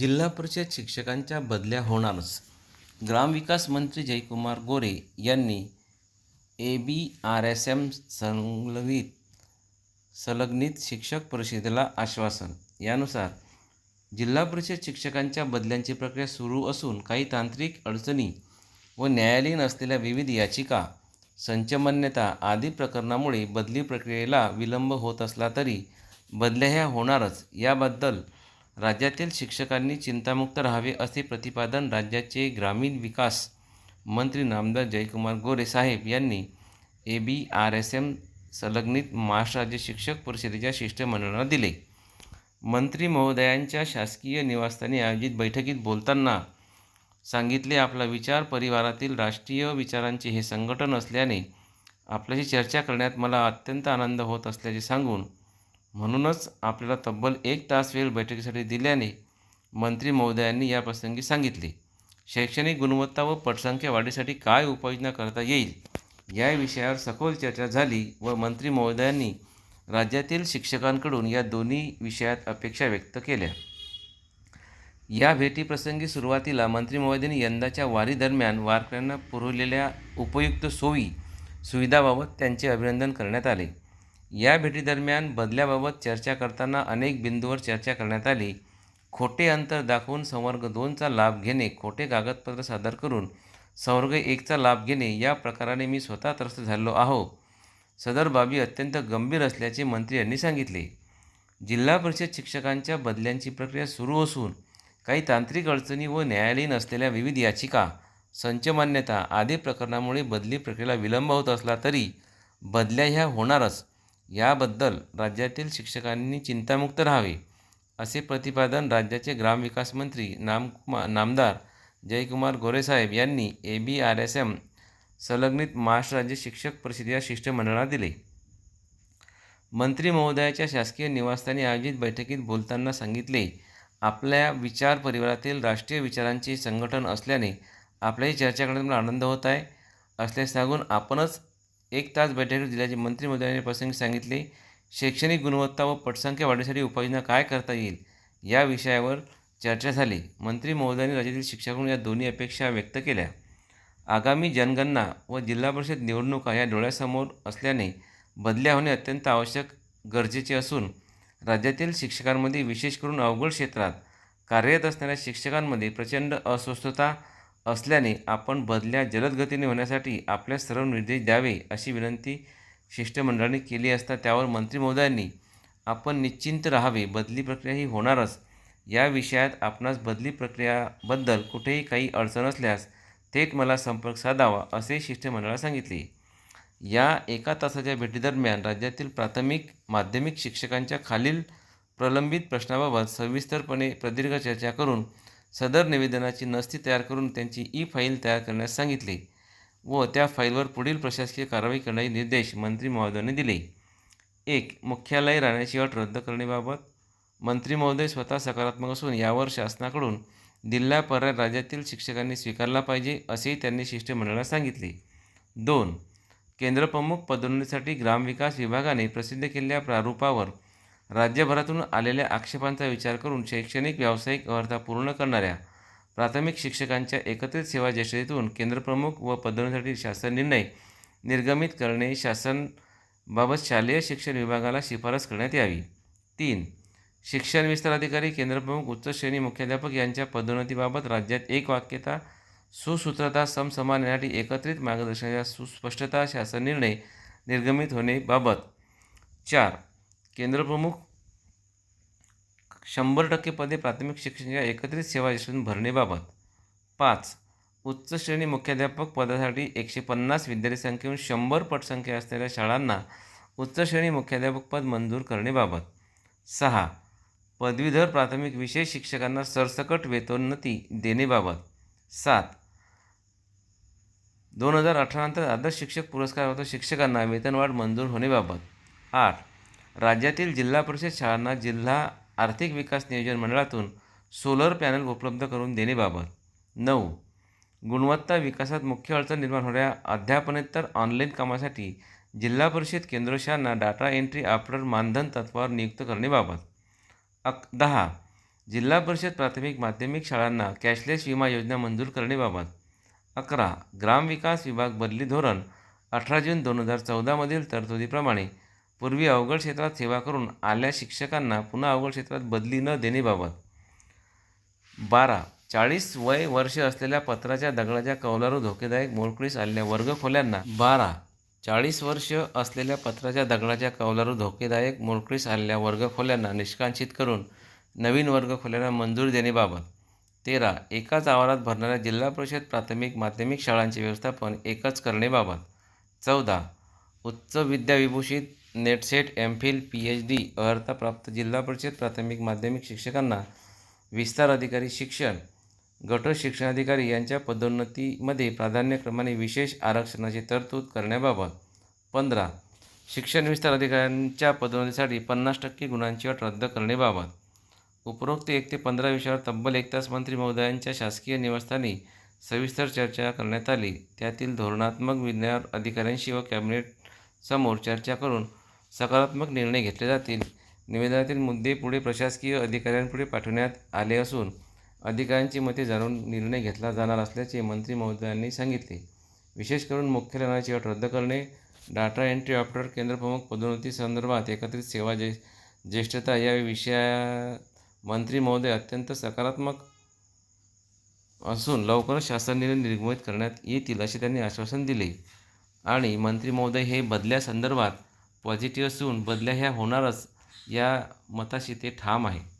जिल्हा परिषद शिक्षकांच्या बदल्या होणारच. ग्रामविकास मंत्री जयकुमार गोरे यांनी A B R S M संलग्नित संलग्नित शिक्षक परिषदेला आश्वासन. यानुसार जिल्हा परिषद शिक्षकांच्या बदल्यांची प्रक्रिया सुरू असून काही तांत्रिक अडचणी व न्यायालयीन असलेल्या विविध याचिका संचमान्यता आदी प्रकरणामुळे बदली प्रक्रियेला विलंब होत असला तरी बदल्या ह्या होणारच. याबद्दल राज्यातील शिक्षकांनी चिंतामुक्त राहावे असे प्रतिपादन राज्याचे ग्रामीण विकास मंत्री नामदार जयकुमार गोरे साहेब यांनी A B R S M संलग्नित महाराष्ट्र राज्य शिक्षक परिषदेच्या शिष्टमंडळाला दिले. मंत्री महोदयांच्या शासकीय निवासस्थानी आयोजित बैठकीत बोलताना सांगितले आपला विचार परिवारातील राष्ट्रीय विचारांचे हे संघटन असल्याने आपल्याशी चर्चा करण्यात मला अत्यंत आनंद होत असल्याचे सांगून म्हणूनच आपल्याला तब्बल एक तास वेळ बैठकीसाठी दिल्याने मंत्री महोदयांनी याप्रसंगी सांगितले शैक्षणिक गुणवत्ता व पटसंख्या वाढीसाठी काय उपाययोजना करता येईल या विषयावर सखोल चर्चा झाली व मंत्री महोदयांनी राज्यातील शिक्षकांकडून या दोन्ही विषयात अपेक्षा व्यक्त केल्या. या भेटीप्रसंगी सुरुवातीला मंत्री महोदयांनी यंदाच्या वारीदरम्यान वारकऱ्यांना पुरवलेल्या उपयुक्त सोयी सुविधाबाबत त्यांचे अभिनंदन करण्यात आले. या भेटीदरम्यान बदल्याबाबत चर्चा करताना अनेक बिंदूवर चर्चा करण्यात आली. खोटे अंतर दाखवून संवर्ग दोनचा लाभ घेणे खोटे कागदपत्र सादर करून संवर्ग एकचा लाभ घेणे या प्रकाराने मी स्वतः त्रस्त झालो आहो. सदर बाबी अत्यंत गंभीर असल्याचे मंत्री यांनी सांगितले. जिल्हा परिषद शिक्षकांच्या बदल्यांची प्रक्रिया सुरू असून काही तांत्रिक अडचणी व न्यायालयीन असलेल्या विविध याचिका संचमान्यता आदी प्रकरणामुळे बदली प्रक्रियेला विलंब होत असला तरी बदल्या ह्या होणारच. याबद्दल राज्यातील शिक्षकांनी चिंतामुक्त राहावे असे प्रतिपादन राज्याचे ग्रामविकास मंत्री नामकुमा नामदार जयकुमार गोरेसाहेब यांनी A B R S M संलग्नित महाराष्ट्र राज्य शिक्षक परिषद या शिष्टमंडळाला दिले. मंत्री महोदयाच्या शासकीय निवासस्थानी आयोजित बैठकीत बोलताना सांगितले आपल्या विचार परिवारातील राष्ट्रीय विचारांचे संघटन असल्याने आपल्याही चर्चा करण्यात मला आनंद होत आहे. असल्यास सांगून आपणच एक तास बैठकीत दिल्याचे मंत्री महोदयांनी प्रसंगी सांगितले शैक्षणिक गुणवत्ता व पटसंख्या वाढीसाठी उपाययोजना काय करता येईल या विषयावर चर्चा झाली. मंत्री महोदयांनी राज्यातील शिक्षकांकडून या दोन्ही अपेक्षा व्यक्त केल्या. आगामी जनगणना व जिल्हा परिषद निवडणुका या डोळ्यासमोर असल्याने बदल्या होणे अत्यंत आवश्यक गरजेचे असून राज्यातील शिक्षकांमध्ये विशेष करून अवघड क्षेत्रात कार्यरत असणाऱ्या शिक्षकांमध्ये प्रचंड अस्वस्थता असल्याने आपण बदल्या जलद गतीने होण्यासाठी आपल्या सर्व निर्देश द्यावे अशी विनंती शिष्टमंडळाने केली असता त्यावर मंत्री महोदयांनी आपण निश्चिंत राहावे. बदली प्रक्रिया ही होणारच. या विषयात आपणास बदली प्रक्रियाबद्दल कुठेही काही अडचण असल्यास थेट मला संपर्क साधावा असे शिष्टमंडळाला सांगितले. या एका तासाच्या भेटीदरम्यान राज्यातील प्राथमिक माध्यमिक शिक्षकांच्या खालील प्रलंबित प्रश्नाबाबत सविस्तरपणे प्रदीर्घ चर्चा करून सदर निवेदनाची नस्ती तयार करून त्यांची ई फाईल तयार करण्यास सांगितले व त्या फाईलवर पुढील प्रशासकीय कारवाई करण्याचे निर्देश मंत्री महोदयांनी दिले. एक मुख्यालय राहण्याची अट रद्द करण्याबाबत मंत्री महोदय स्वतः सकारात्मक असून यावर शासनाकडून दिलेला पर्याय राज्यातील शिक्षकांनी स्वीकारला पाहिजे असेही त्यांनी शिष्टमंडळाला सांगितले. दोन केंद्रप्रमुख पदोन्नतीसाठी ग्रामविकास विभागाने प्रसिद्ध केलेल्या प्रारूपावर राज्यभरातून आलेल्या आक्षेपांचा विचार करून शैक्षणिक व्यावसायिक अर्हता पूर्ण करणाऱ्या प्राथमिक शिक्षकांच्या एकत्रित सेवा ज्येष्ठतेतून केंद्रप्रमुख व पदोन्नतीसाठी शासन निर्णय निर्गमित करणे शासनबाबत शालेय शिक्षण विभागाला शिफारस करण्यात यावी. तीन शिक्षण विस्तार अधिकारी केंद्रप्रमुख उच्च श्रेणी मुख्याध्यापक यांच्या पदोन्नतीबाबत राज्यात एक वाक्यता सुसूत्रता समसमान येण्यासाठी एकत्रित मार्गदर्शनाच्या सुस्पष्टता शासन निर्णय निर्गमित होणेबाबत चार केंद्रप्रमुख शंभर टक्के पदे प्राथमिक शिक्षणाच्या एकत्रित सेवा यशस्वी भरणेबाबत. पाच उच्च श्रेणी मुख्याध्यापक पदासाठी एकशे पन्नास विद्यार्थी संख्येहून शंभर पटसंख्या असलेल्या शाळांना उच्च श्रेणी मुख्याध्यापक पद मंजूर करणेबाबत सहा पदवीधर प्राथमिक विशेष शिक्षकांना सरसकट वेतोन्नती देणेबाबत सात दोन हजार अठरानंतर आदर्श शिक्षक पुरस्कार शिक्षकांना वेतनवाढ मंजूर होणेबाबत आठ राज्यातील जिल्हा परिषद शाळांना जिल्हा आर्थिक विकास नियोजन मंडळातून सोलर पॅनल उपलब्ध करून देण्याबाबत नऊ. गुणवत्ता विकासात मुख्य अडचण निर्माण होणाऱ्या अध्यापनेतर ऑनलाईन कामासाठी जिल्हा परिषद केंद्रशाळांना डाटा एंट्री ऑपरेटर मानधन तत्वावर नियुक्त करणेबाबत अक दहा. जिल्हा परिषद प्राथमिक माध्यमिक शाळांना कॅशलेस विमा योजना मंजूर करणेबाबत अकरा. ग्रामविकास विभाग बदली धोरण अठरा जून दोन हजार चौदामधील तरतुदीप्रमाणे पूर्वी अवघड क्षेत्रात सेवा करून आल्या शिक्षकांना पुन्हा अवघड क्षेत्रात बदली न देणेबाबत. बारा. चाळीस वय वर्ष असलेल्या पत्राच्या दगडाच्या कौलारू धोकेदायक मोडकळीस आलेल्या वर्गखोल्यांना बारा. चाळीस वर्ष असलेल्या पत्राच्या दगडाच्या कौलारू धोकेदायक मोडकळीस आलेल्या वर्गखोल्यांना निष्कांशित करून नवीन वर्गखोल्यांना मंजूर देणेबाबत. तेरा. एकाच आवारात भरणाऱ्या जिल्हा परिषद प्राथमिक माध्यमिक शाळांचे व्यवस्थापन एकच करणेबाबत चौदा. उच्च विद्याविभूषित NET SET M Phil P H D अर्हताप्राप्त जिल्हा परिषद प्राथमिक माध्यमिक शिक्षकांना विस्तार अधिकारी शिक्षण गट शिक्षणाधिकारी यांच्या पदोन्नतीमध्ये प्राधान्यक्रमाने विशेष आरक्षणाची तरतूद करण्याबाबत पंधरा शिक्षण विस्तार अधिकाऱ्यांच्या पदोन्नतीसाठी पन्नास टक्के गुणांची अट रद्द करण्याबाबत उपरोक्त एक ते पंधरा विषयावर तब्बल एक तास मंत्री महोदयांच्या शासकीय निवासस्थानी सविस्तर चर्चा करण्यात आली. त्यातील धोरणात्मक विज्ञान अधिकाऱ्यांशी व कॅबिनेट समोर चर्चा करून सकारात्मक निर्णय घेतले जातील. निवेदनातील मुद्दे पुढे प्रशासकीय अधिकाऱ्यांपुढे पाठवण्यात आले असून अधिकाऱ्यांची मते जाणून निर्णय घेतला जाणार असल्याचे मंत्री महोदयांनी सांगितले. विशेष करून मुख्यालयाची अट रद्द करणे डाटा एंट्री ऑपरेटर केंद्रप्रमुख पदोन्नती संदर्भात एकत्रित सेवा जे ज्येष्ठता या विषया मंत्री महोदय अत्यंत सकारात्मक असून लवकरच शासन निर्णय निर्गमित करण्यात येतील असे त्यांनी आश्वासन दिले. आणि मंत्री महोदय हे बदल्या संदर्भात पॉझिटिव्ह असून बदल्या ह्या होणारच या मताशी ते ठाम आहे.